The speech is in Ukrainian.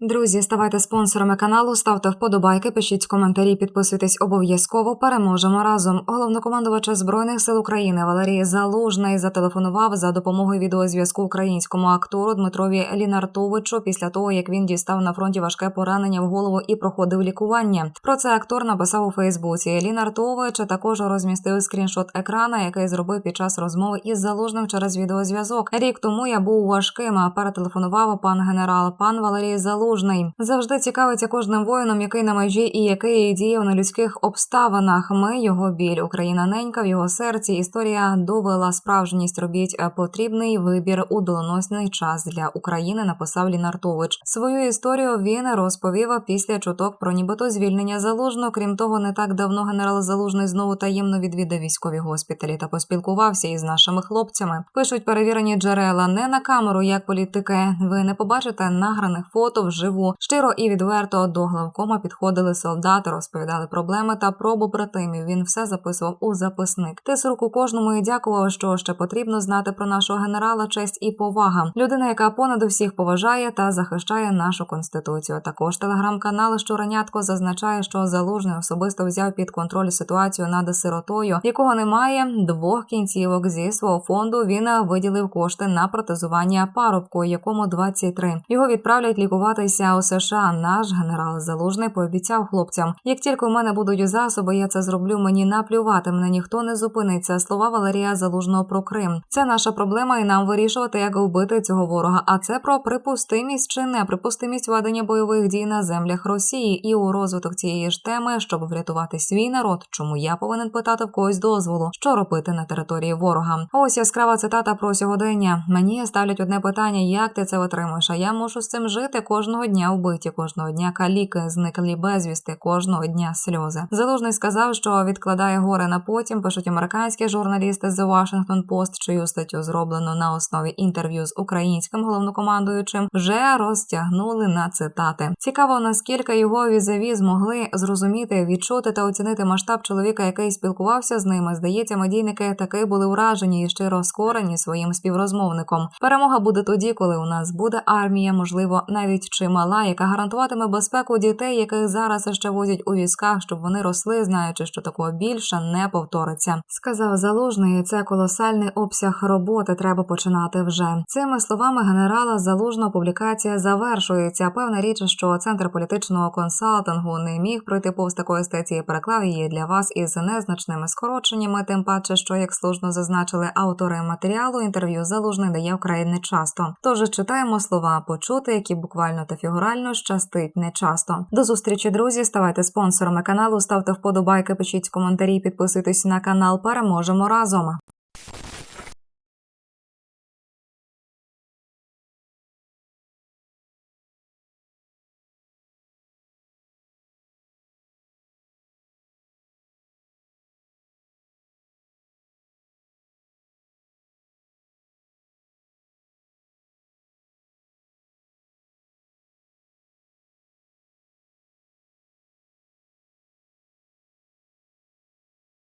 Друзі, ставайте спонсорами каналу, ставте вподобайки, пишіть коментарі, підписуйтесь обов'язково. Переможемо разом. Головнокомандувача збройних сил України Валерій Залужний зателефонував за допомогою відеозв'язку українському актору Дмитрові Лінартовичу після того, як він дістав на фронті важке поранення в голову і проходив лікування. Про це актор написав у Фейсбуці. Лінартович також розмістив скріншот екрана, який зробив під час розмови із залужним через відеозв'язок. Рік тому я був важким. а Перетелефонував пан генерал, пан Валерій Залужний. Завжди цікавиться кожним воїном, який на межі і який діяв на людських обставинах. Ми його біль. Україна ненька в його серці. Історія довела справжність. Робіть е, потрібний вибір у доленосний час для України. Написав Лінартович. Свою історію він розповів після чуток про нібито звільнення залужного. Крім того, не так давно генерал Залужний знову таємно відвідав військові госпіталі та поспілкувався із нашими хлопцями. Пишуть перевірені джерела не на камеру, як політики. Ви не побачите награних фото вживу. Щиро і відверто до главкома підходили солдати, розповідали проблеми та про побратимів. Він все записував у записник. Тис руку кожному і дякував, що ще потрібно знати про нашого генерала честь і повага. Людина, яка понад усіх поважає та захищає нашу конституцію. Також телеграм-канал Щуранятко зазначає, що залужний особисто взяв під контроль ситуацію над сиротою, якого немає двох кінцівок зі свого фонду. Він виділив кошти на протезування парубку, якому 23. Його відправлять лікуватися у США. Наш генерал Залужний пообіцяв хлопцям: як тільки у мене будуть засоби, я це зроблю. Мені наплювати. Мене ніхто не зупиниться. Слова Валерія Залужного про Крим. Це наша проблема, і нам вирішувати, як вбити цього ворога. А це про припустимість чи неприпустимість ведення бойових дій на землях Росії і у розвиток цієї ж теми, щоб врятувати свій народ. Чому я повинен питати в когось дозволу, що робити на території ворога? Ось яскрава цитата про сьогодення. Мені ставлять одне питання: як ти це витримуєш? А я мушу з цим жити кожного дня вбиті, кожного дня каліки, зниклі безвісти, кожного дня сльози. Залужний сказав, що відкладає горе на потім. Пишуть американські журналісти з Washington Post, чию статтю зроблено на основі інтерв'ю з українським головнокомандуючим, вже розтягнули на цитати. Цікаво, наскільки його візаві змогли зрозуміти, відчути та оцінити масштаб чоловіка, який спілкувався з ними. Здається, медійники таки були уражені і щиро скорені своїм співрозмовником. Перемога буде тоді, коли у нас буде армія, можливо, навіть чимала, яка гарантуватиме безпеку дітей, яких зараз ще возять у військах, щоб вони росли, знаючи, що такого більше не повториться. Сказав залужний, це колосальний обсяг роботи. Треба починати вже цими словами генерала залужного публікація завершується. Певна річ, що центр політичного консалтингу не міг пройти повз такої статті. Переклав її для вас із незначними скороченнями. Тим паче, що як слушно зазначили автори матеріалу, інтерв'ю залужний дає вкрай нечасто. Тож читаємо слова почути, які буквально фігурально щастить нечасто. До зустрічі, друзі. Ставайте спонсорами каналу, ставте вподобайки, пишіть коментарі, підписуйтесь на канал. Переможемо разом.